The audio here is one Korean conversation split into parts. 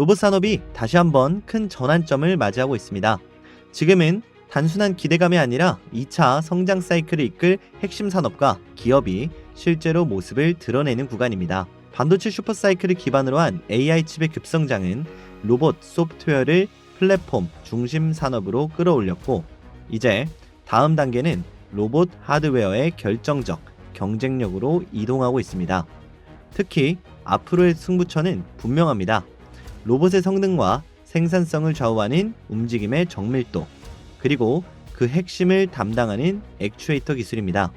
로봇 산업이 다시 한번 큰 전환점을 맞이하고 있습니다. 지금은 단순한 기대감이 아니라 2차 성장 사이클을 이끌 핵심 산업과 기업이 실제로 모습을 드러내는 구간입니다. 반도체 슈퍼 사이클을 기반으로 한 AI 칩의 급성장은 로봇 소프트웨어를 플랫폼 중심 산업으로 끌어올렸고 이제 다음 단계는 로봇 하드웨어의 결정적 경쟁력으로 이동하고 있습니다. 특히 앞으로의 승부처는 분명합니다. 로봇의 성능과 생산성을 좌우하는 움직임의 정밀도, 그리고 그 핵심을 담당하는 액추에이터 기술입니다.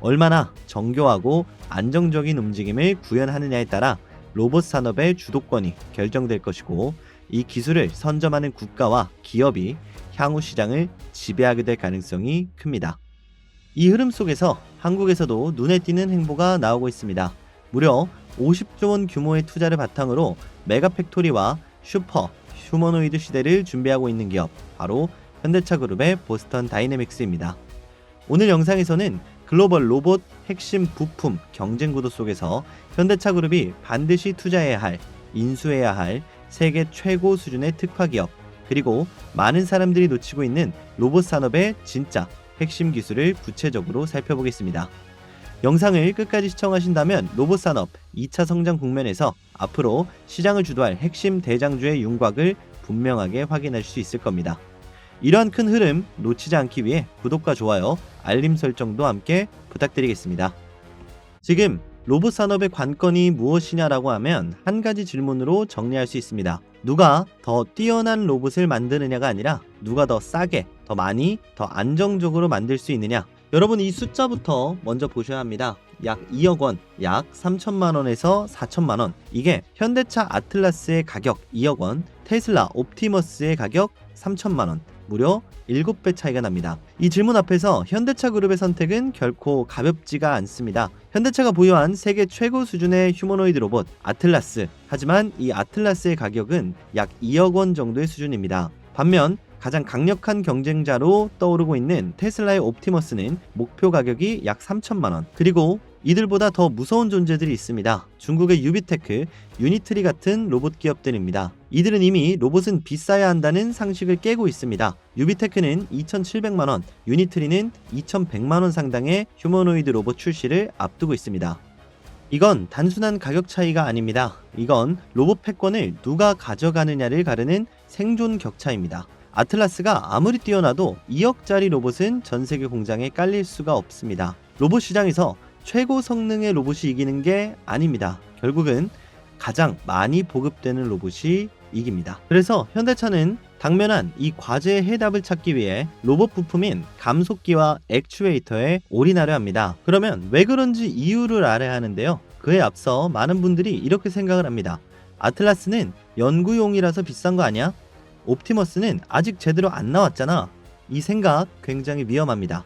얼마나 정교하고 안정적인 움직임을 구현하느냐에 따라 로봇 산업의 주도권이 결정될 것이고 이 기술을 선점하는 국가와 기업이 향후 시장을 지배하게 될 가능성이 큽니다. 이 흐름 속에서 한국에서도 눈에 띄는 행보가 나오고 있습니다. 무려 50조 원 규모의 투자를 바탕으로 메가팩토리와 슈퍼 휴머노이드 시대를 준비하고 있는 기업 바로 현대차 그룹의 보스턴 다이내믹스입니다. 오늘 영상에서는 글로벌 로봇 핵심 부품 경쟁 구도 속에서 현대차 그룹이 반드시 투자해야 할, 인수해야 할 세계 최고 수준의 특화 기업, 그리고 많은 사람들이 놓치고 있는 로봇 산업의 진짜 핵심 기술을 구체적으로 살펴보겠습니다. 영상을 끝까지 시청하신다면 로봇 산업 2차 성장 국면에서 앞으로 시장을 주도할 핵심 대장주의 윤곽을 분명하게 확인할 수 있을 겁니다. 이러한 큰 흐름 놓치지 않기 위해 구독과 좋아요, 알림 설정도 함께 부탁드리겠습니다. 지금 로봇 산업의 관건이 무엇이냐라고 하면 한 가지 질문으로 정리할 수 있습니다. 누가 더 뛰어난 로봇을 만드느냐가 아니라 누가 더 싸게, 더 많이, 더 안정적으로 만들 수 있느냐. 여러분 이 숫자부터 먼저 보셔야 합니다. 약 2억 원, 약 3천만 원에서 4천만 원. 이게 현대차 아틀라스의 가격 2억 원, 테슬라 옵티머스의 가격 3천만 원. 무려 7배 차이가 납니다. 이 질문 앞에서 현대차 그룹의 선택은 결코 가볍지가 않습니다. 현대차가 보유한 세계 최고 수준의 휴머노이드 로봇 아틀라스. 하지만 이 아틀라스의 가격은 약 2억 원 정도의 수준입니다. 반면 가장 강력한 경쟁자로 떠오르고 있는 테슬라의 옵티머스는 목표 가격이 약 3천만 원. 그리고 이들보다 더 무서운 존재들이 있습니다. 중국의 유비테크, 유니트리 같은 로봇 기업들입니다. 이들은 이미 로봇은 비싸야 한다는 상식을 깨고 있습니다. 유비테크는 2,700만 원, 유니트리는 2,100만 원 상당의 휴머노이드 로봇 출시를 앞두고 있습니다. 이건 단순한 가격 차이가 아닙니다. 이건 로봇 패권을 누가 가져가느냐를 가르는 생존 격차입니다. 아틀라스가 아무리 뛰어나도 2억짜리 로봇은 전 세계 공장에 깔릴 수가 없습니다. 로봇 시장에서 최고 성능의 로봇이 이기는 게 아닙니다. 결국은 가장 많이 보급되는 로봇이 이깁니다. 그래서 현대차는 당면한 이 과제의 해답을 찾기 위해 로봇 부품인 감속기와 액추에이터에 올인하려 합니다. 그러면 왜 그런지 이유를 알아야 하는데요. 그에 앞서 많은 분들이 이렇게 생각을 합니다. 아틀라스는 연구용이라서 비싼 거 아니야? 옵티머스는 아직 제대로 안 나왔잖아. 이 생각 굉장히 위험합니다.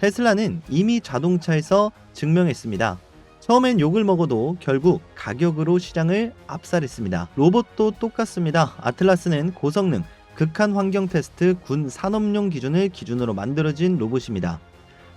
테슬라는 이미 자동차에서 증명했습니다. 처음엔 욕을 먹어도 결국 가격으로 시장을 압살했습니다. 로봇도 똑같습니다. 아틀라스는 고성능, 극한 환경 테스트 군 산업용 기준을 기준으로 만들어진 로봇입니다.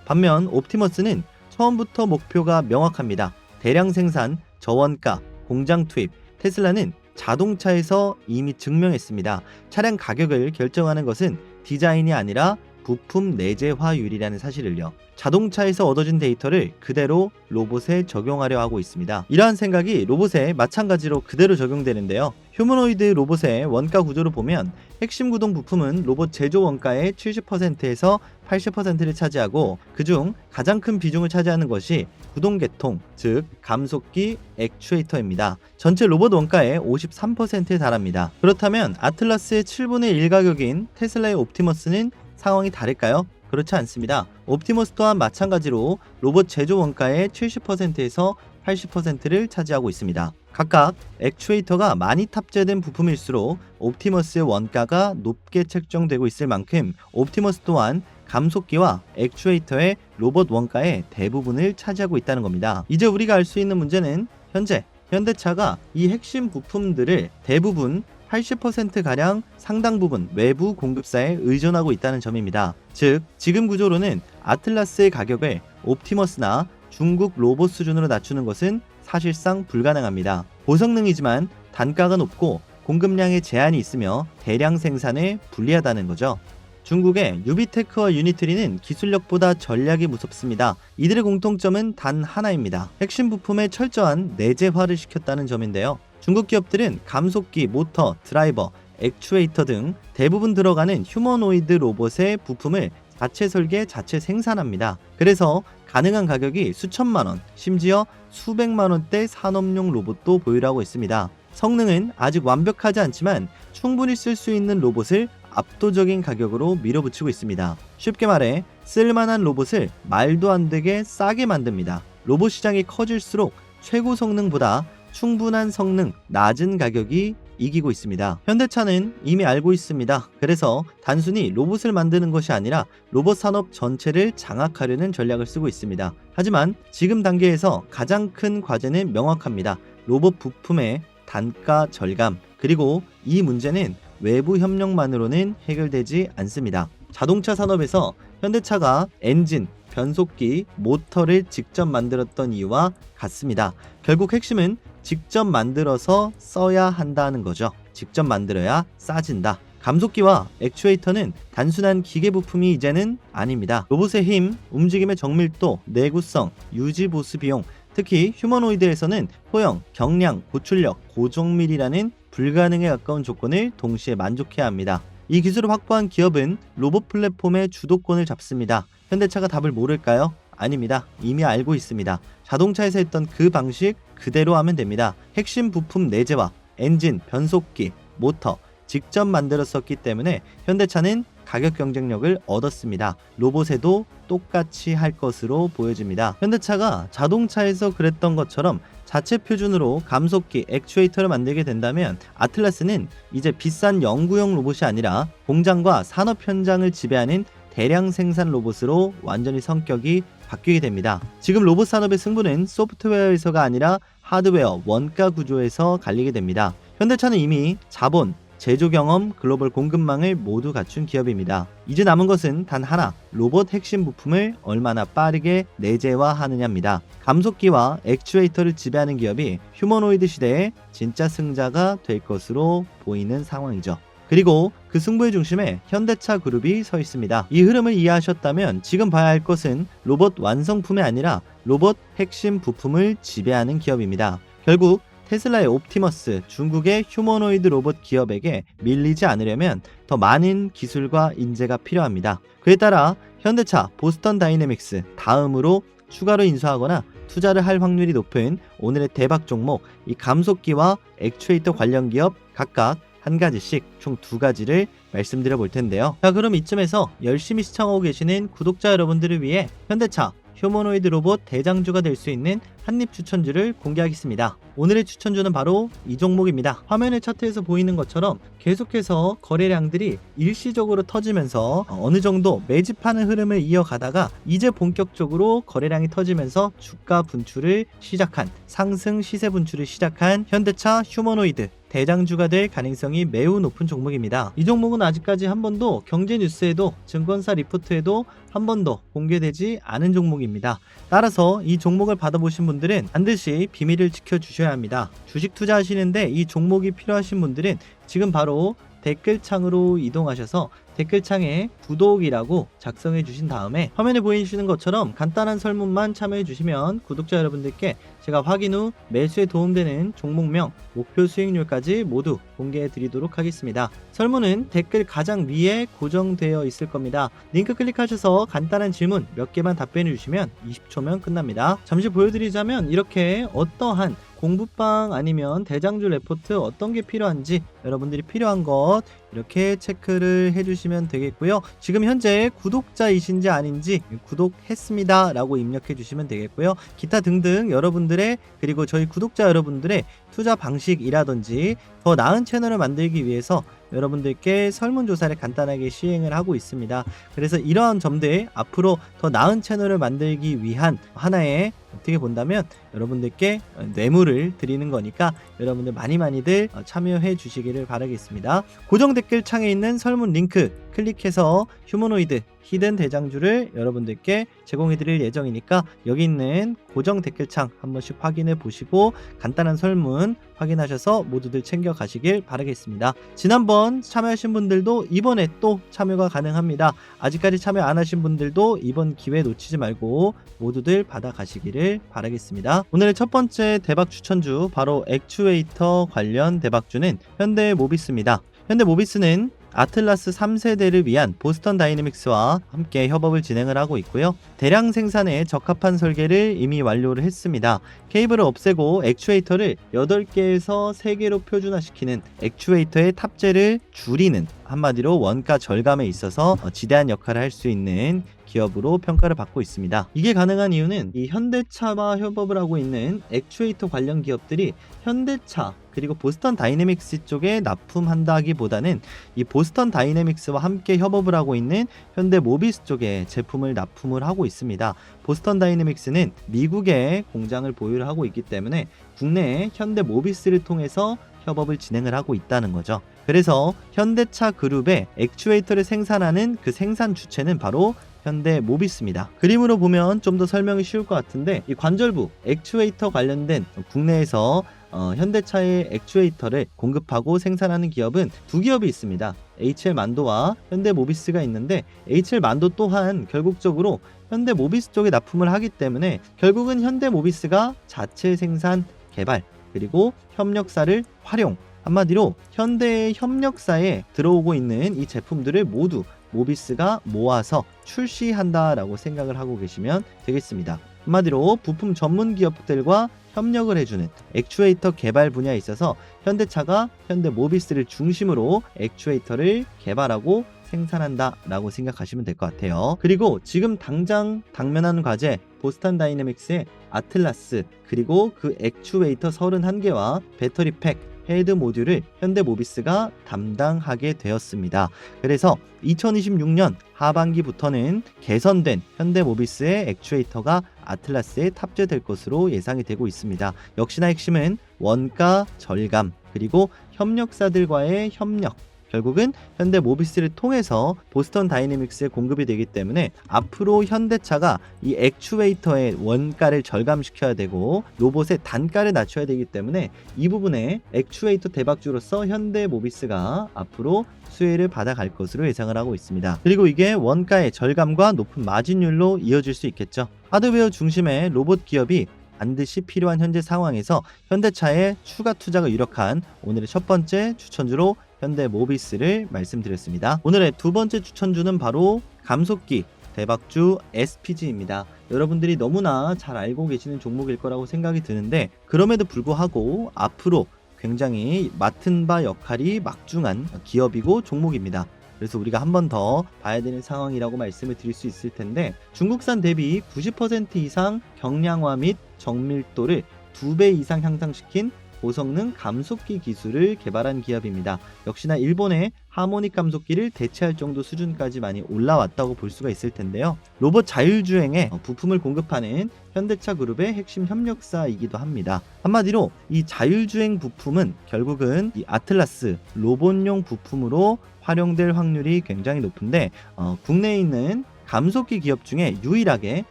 반면 옵티머스는 처음부터 목표가 명확합니다. 대량 생산, 저원가, 공장 투입. 테슬라는 자동차에서 이미 증명했습니다. 차량 가격을 결정하는 것은 디자인이 아니라 부품 내재화율이라는 사실을요. 자동차에서 얻어진 데이터를 그대로 로봇에 적용하려 하고 있습니다. 이러한 생각이 로봇에 마찬가지로 그대로 적용되는데요. 휴머노이드 로봇의 원가 구조를 보면 핵심 구동 부품은 로봇 제조 원가의 70%에서 80%를 차지하고 그중 가장 큰 비중을 차지하는 것이 구동 계통, 즉 감속기 액추에이터입니다. 전체 로봇 원가의 53%에 달합니다. 그렇다면 아틀라스의 7분의 1 가격인 테슬라의 옵티머스는 상황이 다를까요? 그렇지 않습니다. 옵티머스 또한 마찬가지로 로봇 제조 원가의 70%에서 80%를 차지하고 있습니다. 각각 액추에이터가 많이 탑재된 부품일수록 옵티머스의 원가가 높게 책정되고 있을 만큼 옵티머스 또한 감속기와 액추에이터의 로봇 원가의 대부분을 차지하고 있다는 겁니다. 이제 우리가 알 수 있는 문제는 현재 현대차가 이 핵심 부품들을 대부분 80%가량 상당 부분 외부 공급사에 의존하고 있다는 점입니다. 즉, 지금 구조로는 아틀라스의 가격을 옵티머스나 중국 로봇 수준으로 낮추는 것은 사실상 불가능합니다. 고성능이지만 단가가 높고 공급량에 제한이 있으며 대량 생산에 불리하다는 거죠. 중국의 유비테크와 유니트리는 기술력보다 전략이 무섭습니다. 이들의 공통점은 단 하나입니다. 핵심 부품의 철저한 내재화를 시켰다는 점인데요. 중국 기업들은 감속기, 모터, 드라이버, 액추에이터 등 대부분 들어가는 휴머노이드 로봇의 부품을 자체 설계, 자체 생산합니다. 그래서 가능한 가격이 수천만 원, 심지어 수백만 원대 산업용 로봇도 보유하고 있습니다. 성능은 아직 완벽하지 않지만 충분히 쓸 수 있는 로봇을 압도적인 가격으로 밀어붙이고 있습니다. 쉽게 말해 쓸만한 로봇을 말도 안 되게 싸게 만듭니다. 로봇 시장이 커질수록 최고 성능보다 충분한 성능, 낮은 가격이 이기고 있습니다. 현대차는 이미 알고 있습니다. 그래서 단순히 로봇을 만드는 것이 아니라 로봇 산업 전체를 장악하려는 전략을 쓰고 있습니다. 하지만 지금 단계에서 가장 큰 과제는 명확합니다. 로봇 부품의 단가 절감. 그리고 이 문제는 외부 협력만으로는 해결되지 않습니다. 자동차 산업에서 현대차가 엔진, 변속기, 모터를 직접 만들었던 이유와 같습니다. 결국 핵심은 직접 만들어서 써야 한다는 거죠. 직접 만들어야 싸진다. 감속기와 액추에이터는 단순한 기계 부품이 이제는 아닙니다. 로봇의 힘, 움직임의 정밀도, 내구성, 유지 보수 비용, 특히 휴머노이드에서는 포형, 경량, 고출력, 고정밀이라는 불가능에 가까운 조건을 동시에 만족해야 합니다. 이 기술을 확보한 기업은 로봇 플랫폼의 주도권을 잡습니다. 현대차가 답을 모를까요? 아닙니다. 이미 알고 있습니다. 자동차에서 했던 그 방식 그대로 하면 됩니다. 핵심 부품 내재와 엔진, 변속기, 모터 직접 만들었었기 때문에 현대차는 가격 경쟁력을 얻었습니다. 로봇에도 똑같이 할 것으로 보여집니다. 현대차가 자동차에서 그랬던 것처럼 자체 표준으로 감속기, 액추에이터를 만들게 된다면 아틀라스는 이제 비싼 연구용 로봇이 아니라 공장과 산업 현장을 지배하는 대량 생산 로봇으로 완전히 성격이 바뀌게 됩니다. 지금 로봇 산업의 승부는 소프트웨어에서가 아니라 하드웨어, 원가 구조에서 갈리게 됩니다. 현대차는 이미 자본, 제조 경험, 글로벌 공급망을 모두 갖춘 기업입니다. 이제 남은 것은 단 하나, 로봇 핵심 부품을 얼마나 빠르게 내재화하느냐입니다. 감속기와 액추에이터를 지배하는 기업이 휴머노이드 시대의 진짜 승자가 될 것으로 보이는 상황이죠. 그리고 그 승부의 중심에 현대차 그룹이 서 있습니다. 이 흐름을 이해하셨다면 지금 봐야 할 것은 로봇 완성품이 아니라 로봇 핵심 부품을 지배하는 기업입니다. 결국 테슬라의 옵티머스, 중국의 휴머노이드 로봇 기업에게 밀리지 않으려면 더 많은 기술과 인재가 필요합니다. 그에 따라 현대차, 보스턴 다이내믹스 다음으로 추가로 인수하거나 투자를 할 확률이 높은 오늘의 대박 종목 이 감속기와 액추에이터 관련 기업 각각 한 가지씩 총 두 가지를 말씀드려 볼 텐데요. 자, 그럼 이쯤에서 열심히 시청하고 계시는 구독자 여러분들을 위해 현대차 휴머노이드 로봇 대장주가 될 수 있는 한입 추천주를 공개하겠습니다. 오늘의 추천주는 바로 이 종목입니다. 화면의 차트에서 보이는 것처럼 계속해서 거래량들이 일시적으로 터지면서 어느 정도 매집하는 흐름을 이어가다가 이제 본격적으로 거래량이 터지면서 주가 분출을 시작한 상승 시세 분출을 시작한 현대차 휴머노이드 대장주가 될 가능성이 매우 높은 종목입니다. 이 종목은 아직까지 한 번도 경제 뉴스에도 증권사 리포트에도 한 번도 공개되지 않은 종목입니다. 따라서 이 종목을 받아보신 분들은 반드시 비밀을 지켜주셔야 합니다. 주식 투자하시는데 이 종목이 필요하신 분들은 지금 바로 댓글창으로 이동하셔서 댓글창에 구독이라고 작성해 주신 다음에 화면에 보이시는 것처럼 간단한 설문만 참여해 주시면 구독자 여러분들께 제가 확인 후 매수에 도움되는 종목명, 목표 수익률까지 모두 공개해 드리도록 하겠습니다. 설문은 댓글 가장 위에 고정되어 있을 겁니다. 링크 클릭하셔서 간단한 질문 몇 개만 답변해 주시면 20초면 끝납니다. 잠시 보여드리자면 이렇게 어떠한 공부방 아니면 대장주 레포트 어떤 게 필요한지 여러분들이 필요한 것 이렇게 체크를 해주시면 되겠고요. 지금 현재 구독자이신지 아닌지 구독했습니다 라고 입력해 주시면 되겠고요. 기타 등등 여러분들의 그리고 저희 구독자 여러분들의 투자 방식이라든지 더 나은 채널을 만들기 위해서 여러분들께 설문조사를 간단하게 시행을 하고 있습니다. 그래서 이러한 점들 앞으로 더 나은 채널을 만들기 위한 하나의 어떻게 본다면 여러분들께 어, 뇌물을 드리는 거니까 여러분들 많이 많이들 어, 참여해 주시기를 바라겠습니다. 고정 댓글 창에 있는 설문 링크 클릭해서 휴머노이드 히든 대장주를 여러분들께 제공해 드릴 예정이니까 여기 있는 고정 댓글 창 한 번씩 확인해 보시고 간단한 설문 확인하셔서 모두들 챙겨 가시길 바라겠습니다. 지난번 참여하신 분들도 이번에 또 참여가 가능합니다. 아직까지 참여 안 하신 분들도 이번 기회 놓치지 말고 모두들 받아 가시기를 바라겠습니다. 오늘의 첫 번째 대박 추천주 바로 액추에이터 관련 대박주는 현대 모비스입니다. 현대 모비스는 아틀라스 3세대를 위한 보스턴 다이내믹스와 함께 협업을 진행을 하고 있고요. 대량 생산에 적합한 설계를 이미 완료를 했습니다. 케이블을 없애고 액추에이터를 8개에서 3개로 표준화시키는 액추에이터의 탑재를 줄이는 한마디로 원가 절감에 있어서 어, 지대한 역할을 할 수 있는 기업으로 평가를 받고 있습니다. 이게 가능한 이유는 이 현대차와 협업을 하고 있는 액추에이터 관련 기업들이 현대차 그리고 보스턴 다이내믹스 쪽에 납품한다기보다는 이 보스턴 다이내믹스와 함께 협업을 하고 있는 현대 모비스 쪽에 제품을 납품을 하고 있습니다. 보스턴 다이내믹스는 미국에 공장을 보유를 하고 있기 때문에 국내에 현대 모비스를 통해서 협업을 진행을 하고 있다는 거죠. 그래서 현대차 그룹의 액추에이터를 생산하는 그 생산 주체는 바로 현대 모비스입니다. 그림으로 보면 좀 더 설명이 쉬울 것 같은데 이 관절부 액추에이터 관련된 국내에서 어, 현대차의 액추에이터를 공급하고 생산하는 기업은 두 기업이 있습니다. HL 만도와 현대 모비스가 있는데 HL 만도 또한 결국적으로 현대 모비스 쪽에 납품을 하기 때문에 결국은 현대 모비스가 자체 생산 개발 그리고 협력사를 활용 한마디로 현대의 협력사에 들어오고 있는 이 제품들을 모두 모비스가 모아서 출시한다라고 생각을 하고 계시면 되겠습니다. 한마디로 부품 전문 기업들과 협력을 해주는 액추에이터 개발 분야에 있어서 현대차가 현대 모비스를 중심으로 액추에이터를 개발하고 생산한다라고 생각하시면 될 것 같아요. 그리고 지금 당장 당면하는 과제 보스턴 다이내믹스의 아틀라스 그리고 그 액추에이터 31개와 배터리 팩 헤드 모듈을 현대 모비스가 담당하게 되었습니다. 그래서 2026년 하반기부터는 개선된 현대 모비스의 액추에이터가 아틀라스에 탑재될 것으로 예상이 되고 있습니다. 역시나 핵심은 원가 절감 그리고 협력사들과의 협력 결국은 현대 모비스를 통해서 보스턴 다이내믹스에 공급이 되기 때문에 앞으로 현대차가 이 액추에이터의 원가를 절감시켜야 되고 로봇의 단가를 낮춰야 되기 때문에 이 부분에 액추에이터 대박주로서 현대 모비스가 앞으로 수혜를 받아갈 것으로 예상을 하고 있습니다. 그리고 이게 원가의 절감과 높은 마진율로 이어질 수 있겠죠. 하드웨어 중심의 로봇 기업이 반드시 필요한 현재 상황에서 현대차의 추가 투자가 유력한 오늘의 첫 번째 추천주로 현대 모비스를 말씀드렸습니다. 오늘의 두 번째 추천주는 바로 감속기 대박주 SPG입니다. 여러분들이 너무나 잘 알고 계시는 종목일 거라고 생각이 드는데 그럼에도 불구하고 앞으로 굉장히 맡은 바 역할이 막중한 기업이고 종목입니다. 그래서 우리가 한 번 더 봐야 되는 상황이라고 말씀을 드릴 수 있을 텐데 중국산 대비 90% 이상 경량화 및 정밀도를 두배 이상 향상시킨 고성능 감속기 기술을 개발한 기업입니다. 역시나 일본의 하모닉 감속기를 대체할 정도 수준까지 많이 올라왔다고 볼 수가 있을 텐데요. 로봇 자율주행에 부품을 공급하는 현대차 그룹의 핵심 협력사이기도 합니다. 한마디로 이 자율주행 부품은 결국은 이 아틀라스 로봇용 부품으로 활용될 확률이 굉장히 높은데 어, 국내에 있는 감속기 기업 중에 유일하게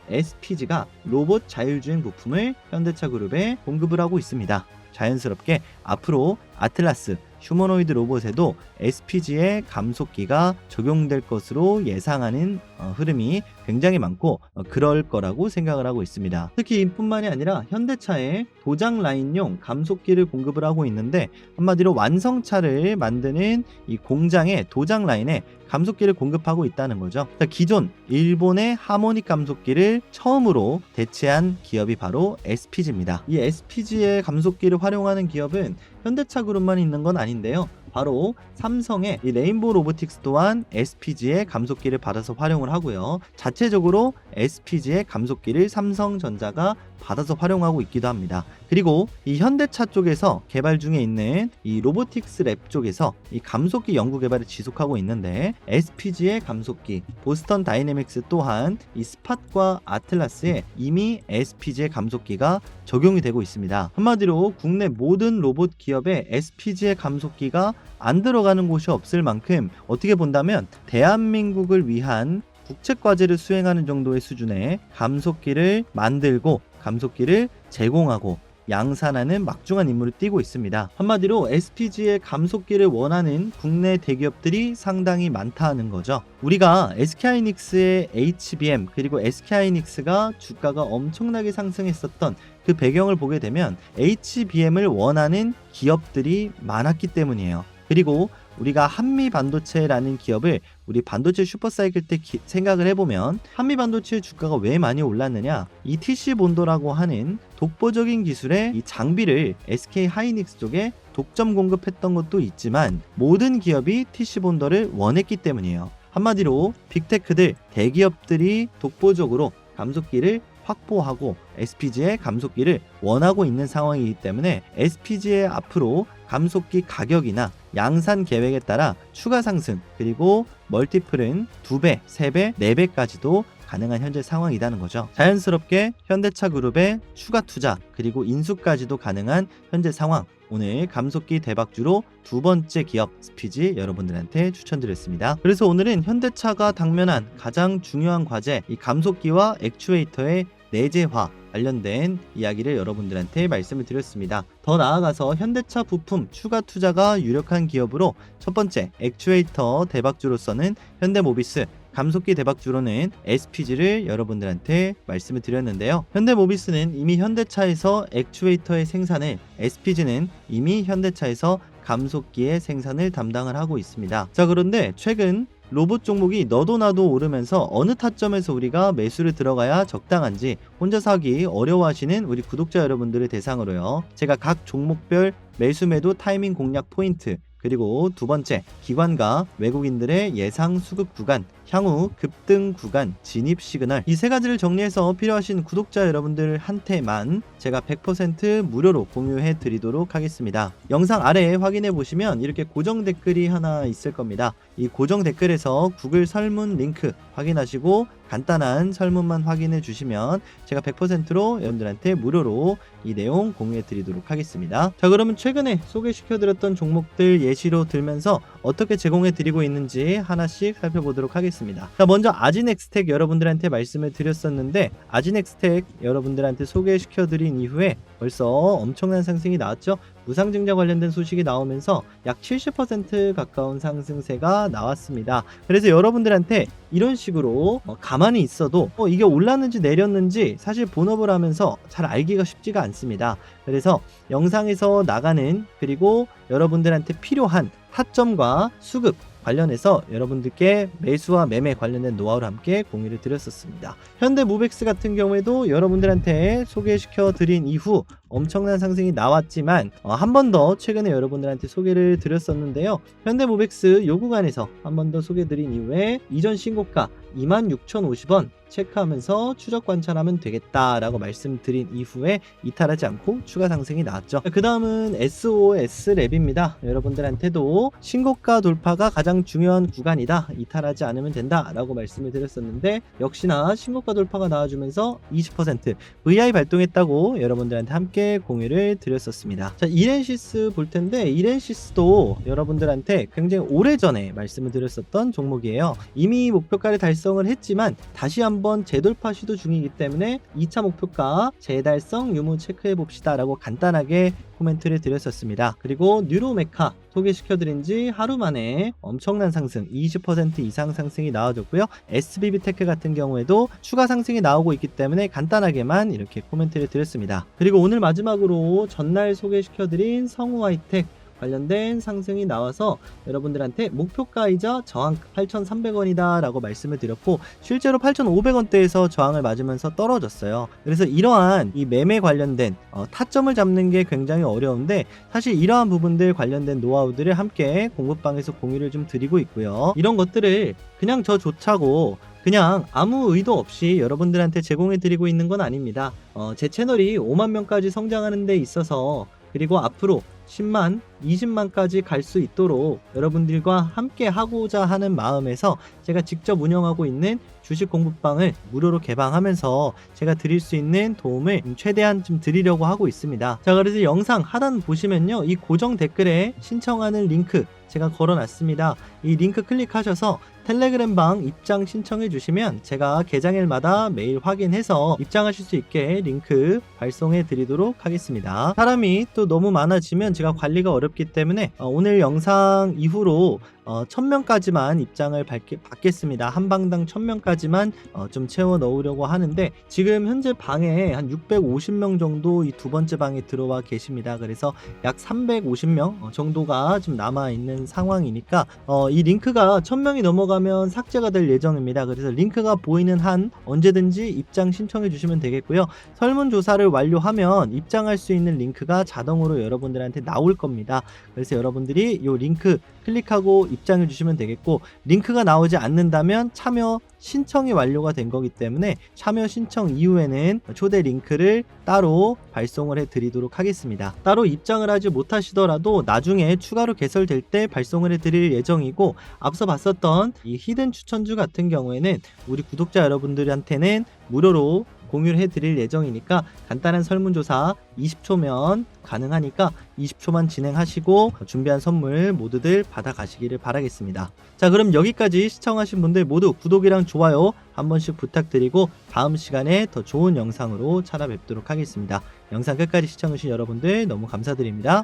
SPG가 로봇 자율주행 부품을 현대차 그룹에 공급을 하고 있습니다. 자연스럽게 앞으로 아틀라스 휴머노이드 로봇에도 SPG의 감속기가 적용될 것으로 예상하는 어, 흐름이 굉장히 많고 어, 그럴 거라고 생각을 하고 있습니다. 특히 이뿐만이 아니라 현대차에 도장 라인용 감속기를 공급을 하고 있는데 한마디로 완성차를 만드는 이 공장의 도장 라인에 감속기를 공급하고 있다는 거죠. 그러니까 기존 일본의 하모닉 감속기를 처음으로 대체한 기업이 바로 SPG입니다. 이 SPG의 감속기를 활용하는 기업은 현대차 그룹만 있는 건 아닌데요. 바로 삼성의 이 레인보우 로보틱스 또한 SPG의 감속기를 받아서 활용을 하고요. 자체적으로 SPG의 감속기를 삼성전자가 받아서 활용하고 있기도 합니다. 그리고 이 현대차 쪽에서 개발 중에 있는 이 로보틱스 랩 쪽에서 이 감속기 연구 개발을 지속하고 있는데 SPG의 감속기, 보스턴 다이내믹스 또한 이 스팟과 아틀라스에 이미 SPG의 감속기가 적용이 되고 있습니다. 한마디로 국내 모든 로봇 기업에 SPG의 감속기가 안 들어가는 곳이 없을 만큼 어떻게 본다면 대한민국을 위한 국책과제를 수행하는 정도의 수준의 감속기를 만들고 감속기를 제공하고 양산하는 막중한 임무를 띠고 있습니다. 한마디로 SPG의 감속기를 원하는 국내 대기업들이 상당히 많다는 거죠. 우리가 SK하이닉스의 HBM 그리고 SK하이닉스가 주가가 엄청나게 상승했었던 그 배경을 보게 되면 HBM을 원하는 기업들이 많았기 때문이에요. 그리고 우리가 한미 반도체라는 기업을 우리 반도체 슈퍼사이클 때 기- 생각을 해보면 한미 반도체의 주가가 왜 많이 올랐느냐 이 TC 본도라고 하는 독보적인 기술의 이 장비를 SK 하이닉스 쪽에 독점 공급했던 것도 있지만 모든 기업이 TC 본도를 원했기 때문이에요. 한마디로 빅테크들 대기업들이 독보적으로 감속기를 확보하고 SPG의 감속기를 원하고 있는 상황이기 때문에 SPG의 앞으로 감속기 가격이나 양산 계획에 따라 추가 상승 그리고 멀티플은 2배, 3배, 4배까지도 가능한 현재 상황이라는 거죠. 자연스럽게 현대차 그룹의 추가 투자 그리고 인수까지도 가능한 현재 상황. 오늘 감속기 대박주로 두 번째 기업 스피지 여러분들한테 추천드렸습니다. 그래서 오늘은 현대차가 당면한 가장 중요한 과제 이 감속기와 액추에이터의 내재화 관련된 이야기를 여러분들한테 말씀을 드렸습니다. 더 나아가서 현대차 부품 추가 투자가 유력한 기업으로 첫 번째 액추에이터 대박주로서는 현대모비스 감속기 대박주로는 SPG를 여러분들한테 말씀을 드렸는데요. 현대모비스는 이미 현대차에서 액추에이터의 생산을, SPG는 이미 현대차에서 감속기의 생산을 담당을 하고 있습니다. 자, 그런데 최근 로봇 종목이 너도 나도 오르면서 어느 타점에서 우리가 매수를 들어가야 적당한지 혼자서 하기 어려워하시는 우리 구독자 여러분들을 대상으로요. 제가 각 종목별 매수 매도 타이밍 공략 포인트 그리고 두 번째, 기관과 외국인들의 예상 수급 구간, 향후 급등 구간, 진입 시그널 이 세 가지를 정리해서 필요하신 구독자 여러분들한테만 제가 100% 무료로 공유해 드리도록 하겠습니다. 영상 아래에 확인해 보시면 이렇게 고정 댓글이 하나 있을 겁니다. 이 고정 댓글에서 구글 설문 링크 확인하시고 간단한 설문만 확인해 주시면 제가 100%로 여러분들한테 무료로 이 내용 공유해 드리도록 하겠습니다. 자, 그러면 최근에 소개시켜 드렸던 종목들 예시로 들면서 어떻게 제공해 드리고 있는지 하나씩 살펴보도록 하겠습니다. 자, 먼저 아지넥스텍 여러분들한테 말씀을 드렸었는데 아지넥스텍 여러분들한테 소개시켜 드린 이후에 벌써 엄청난 상승이 나왔죠. 무상증자 관련된 소식이 나오면서 약 70% 가까운 상승세가 나왔습니다. 그래서 여러분들한테 이런 식으로 어, 가만히 있어도 어, 이게 올랐는지 내렸는지 사실 본업을 하면서 잘 알기가 쉽지가 않습니다. 그래서 영상에서 나가는 그리고 여러분들한테 필요한 타점과 수급 관련해서 여러분들께 매수와 매매 관련된 노하우를 함께 공유를 드렸었습니다. 현대 모백스 같은 경우에도 여러분들한테 소개시켜 드린 이후 엄청난 상승이 나왔지만 어, 한번 더 최근에 여러분들한테 소개를 드렸었는데요. 현대 모백스 요 구간에서 한 번 더 소개 드린 이후에 이전 신고가 26,050원 체크하면서 추적 관찰하면 되겠다라고 말씀드린 이후에 이탈하지 않고 추가 상승이 나왔죠. 그 다음은 SOS 랩입니다. 여러분들한테도 신고가 돌파가 가장 중요한 구간이다. 이탈하지 않으면 된다라고 말씀을 드렸었는데 역시나 신고가 돌파가 나와주면서 20% VI 발동했다고 여러분들한테 함께 공유를 드렸었습니다. 자, 이렌시스 볼 텐데 이렌시스도 여러분들한테 굉장히 오래전에 말씀을 드렸었던 종목이에요. 이미 목표가를 달성을 했지만 다시 한번 재돌파 시도 중이기 때문에 2차 목표가 재달성 유무 체크해 봅시다라고 간단하게 코멘트를 드렸었습니다. 그리고 뉴로메카 소개시켜드린 지 하루 만에 엄청난 상승 20% 이상 상승이 나와줬고요. SBB테크 같은 경우에도 추가 상승이 나오고 있기 때문에 간단하게만 이렇게 코멘트를 드렸습니다. 그리고 오늘 마지막으로 전날 소개시켜드린 성우 하이텍 관련된 상승이 나와서 여러분들한테 목표가이자 저항 8,300원이다 라고 말씀을 드렸고 실제로 8,500원대에서 저항을 맞으면서 떨어졌어요. 그래서 이러한 이 매매 관련된 어, 타점을 잡는 게 굉장히 어려운데 사실 이러한 부분들 관련된 노하우들을 함께 공부방에서 공유를 좀 드리고 있고요. 이런 것들을 그냥 저 조차고 그냥 아무 의도 없이 여러분들한테 제공해 드리고 있는 건 아닙니다. 어, 제 채널이 5만 명까지 성장하는 데 있어서 그리고 앞으로 10만, 20만까지 갈 수 있도록 여러분들과 함께 하고자 하는 마음에서 제가 직접 운영하고 있는 주식 공부방을 무료로 개방하면서 제가 드릴 수 있는 도움을 최대한 좀 드리려고 하고 있습니다. 자, 그래서 영상 하단 보시면요. 이 고정 댓글에 신청하는 링크 제가 걸어 놨습니다. 이 링크 클릭하셔서 텔레그램 방 입장 신청해 주시면 제가 개장일마다 매일 확인해서 입장하실 수 있게 링크 발송해 드리도록 하겠습니다. 사람이 또 너무 많아지면 제가 관리가 어렵기 때문에 어, 오늘 영상 이후로 어, 1000명까지만 입장을 받게, 받겠습니다. 한 방당 1000명까지만 어, 좀 채워 넣으려고 하는데 지금 현재 방에 한 650명 정도 이 두 번째 방에 들어와 계십니다. 그래서 약 350명 어, 정도가 좀 남아 있는 상황이니까 어, 이 링크가 1000명이 넘어가면 삭제가 될 예정입니다. 그래서 링크가 보이는 한 언제든지 입장 신청해 주시면 되겠고요. 설문조사를 완료하면 입장할 수 있는 링크가 자동으로 여러분들한테 나올 겁니다. 그래서 여러분들이 이 링크 클릭하고 입장해 주시면 되겠고 링크가 나오지 않는다면 참여 신청이 완료가 된 거기 때문에 참여 신청 이후에는 초대 링크를 따로 발송을 해 드리도록 하겠습니다. 따로 입장을 하지 못하시더라도 나중에 추가로 개설될 때 발송을 해 드릴 예정이고 앞서 봤었던 이 히든 추천주 같은 경우에는 우리 구독자 여러분들한테는 무료로 공유를 해드릴 예정이니까 간단한 설문조사 20초면 가능하니까 20초만 진행하시고 준비한 선물 모두들 받아가시기를 바라겠습니다. 자 그럼 여기까지 시청하신 분들 모두 구독이랑 좋아요 한 번씩 부탁드리고 다음 시간에 더 좋은 영상으로 찾아뵙도록 하겠습니다. 영상 끝까지 시청해주신 여러분들 너무 감사드립니다.